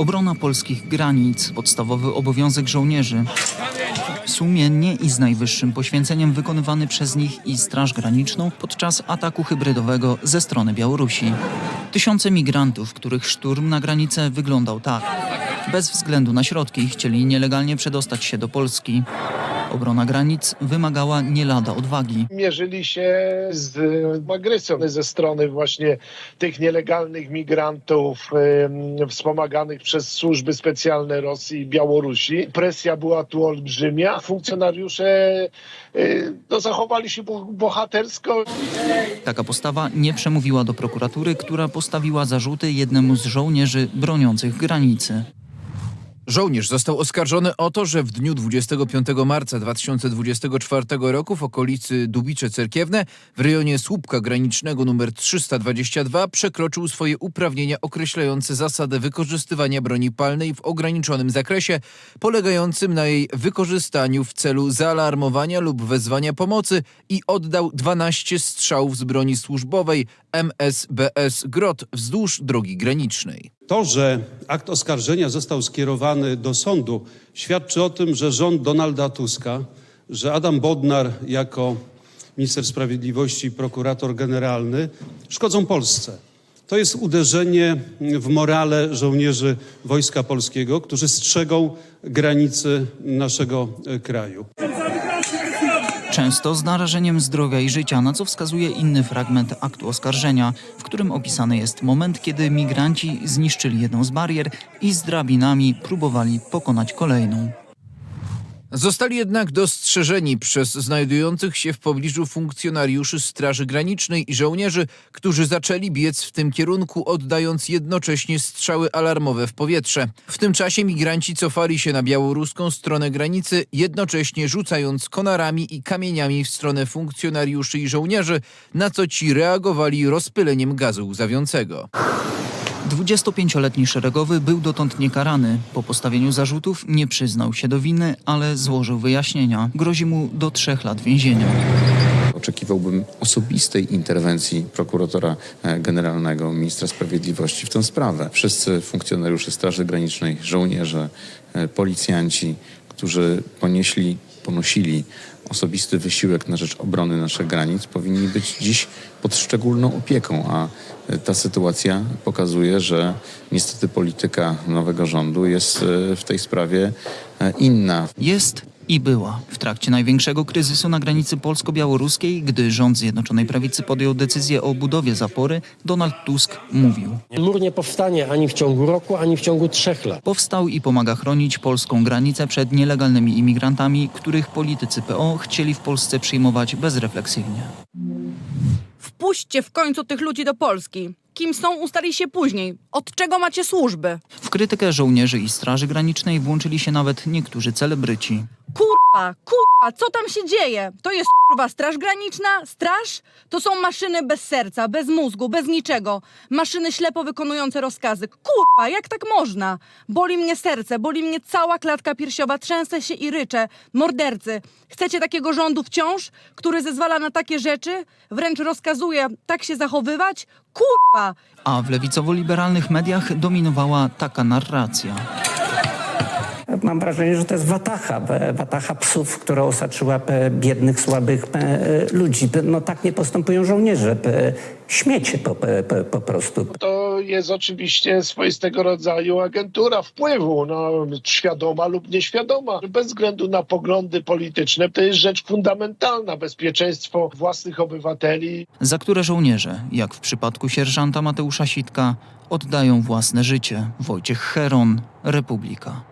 Obrona polskich granic, podstawowy obowiązek żołnierzy. Sumiennie i z najwyższym poświęceniem wykonywany przez nich i Straż Graniczną podczas ataku hybrydowego ze strony Białorusi. Tysiące migrantów, których szturm na granicę wyglądał tak. Bez względu na środki chcieli nielegalnie przedostać się do Polski. Obrona granic wymagała nie lada odwagi. mierzyli się z agresją ze strony właśnie tych nielegalnych migrantów em, wspomaganych przez służby specjalne Rosji i Białorusi. Presja była tu olbrzymia. Funkcjonariusze e, no, zachowali się bo- bohatersko. Taka postawa nie przemówiła do prokuratury, która postawiła zarzuty jednemu z żołnierzy broniących granicy. Żołnierz został oskarżony o to, że w dniu 25 marca 2024 roku w okolicy Dubicze Cerkiewne w rejonie słupka granicznego nr 322 przekroczył swoje uprawnienia określające zasadę wykorzystywania broni palnej w ograniczonym zakresie, polegającym na jej wykorzystaniu w celu zaalarmowania lub wezwania pomocy i oddał 12 strzałów z broni służbowej MSBS Grot wzdłuż drogi granicznej. To, że akt oskarżenia został skierowany do sądu, świadczy o tym, że rząd Donalda Tuska, że Adam Bodnar jako minister sprawiedliwości i prokurator generalny szkodzą Polsce. To jest uderzenie w morale żołnierzy Wojska Polskiego, którzy strzegą granicy naszego e, kraju. Często z narażeniem zdrowia i życia, na co wskazuje inny fragment aktu oskarżenia, w którym opisany jest moment, kiedy migranci zniszczyli jedną z barier i z drabinami próbowali pokonać kolejną. Zostali jednak dostrzeżeni przez znajdujących się w pobliżu funkcjonariuszy Straży Granicznej i żołnierzy, którzy zaczęli biec w tym kierunku, oddając jednocześnie strzały alarmowe w powietrze. W tym czasie migranci cofali się na białoruską stronę granicy, jednocześnie rzucając konarami i kamieniami w stronę funkcjonariuszy i żołnierzy, na co ci reagowali rozpyleniem gazu łzawiącego. 25-letni szeregowy był dotąd niekarany. Po postawieniu zarzutów nie przyznał się do winy, ale złożył wyjaśnienia. Grozi mu do trzech lat więzienia. Oczekiwałbym osobistej interwencji prokuratora e, generalnego, ministra sprawiedliwości w tę sprawę. Wszyscy funkcjonariusze Straży Granicznej, żołnierze, e, policjanci, którzy ponieśli, ponosili osobisty wysiłek na rzecz obrony naszych granic, powinni być dziś pod szczególną opieką, a e, ta sytuacja pokazuje, że niestety polityka nowego rządu jest e, w tej sprawie e, inna. Jest i była. W trakcie największego kryzysu na granicy polsko-białoruskiej, gdy rząd Zjednoczonej Prawicy podjął decyzję o budowie zapory, Donald Tusk mówił. Mur nie powstanie ani w ciągu roku, ani w ciągu trzech lat. Powstał i pomaga chronić polską granicę przed nielegalnymi imigrantami, których politycy PO chcieli w Polsce przyjmować bezrefleksyjnie. Wpuśćcie w końcu tych ludzi do Polski. Kim są, ustali się później. Od czego macie służby? W krytykę żołnierzy i Straży Granicznej włączyli się nawet niektórzy celebryci. Kurwa, kurwa, co tam się dzieje? To jest kurwa straż graniczna? Straż? To są maszyny bez serca, bez mózgu, bez niczego. Maszyny ślepo wykonujące rozkazy. Kurwa, jak tak można? Boli mnie serce, boli mnie cała klatka piersiowa, trzęsę się i ryczę. Mordercy, chcecie takiego rządu wciąż, który zezwala na takie rzeczy? Wręcz rozkazuje tak się zachowywać? Kurwa! A w lewicowo-liberalnych mediach dominowała taka narracja. Mam wrażenie, że to jest watacha, watacha psów, która osaczyła biednych, słabych e, ludzi. No tak nie postępują żołnierze. Śmiecie po, po, po prostu. To jest oczywiście swoistego rodzaju agentura wpływu, no, świadoma lub nieświadoma. Bez względu na poglądy polityczne, to jest rzecz fundamentalna. Bezpieczeństwo własnych obywateli, za które żołnierze, jak w przypadku sierżanta Mateusza Sitka, oddają własne życie. Wojciech Heron, Republika.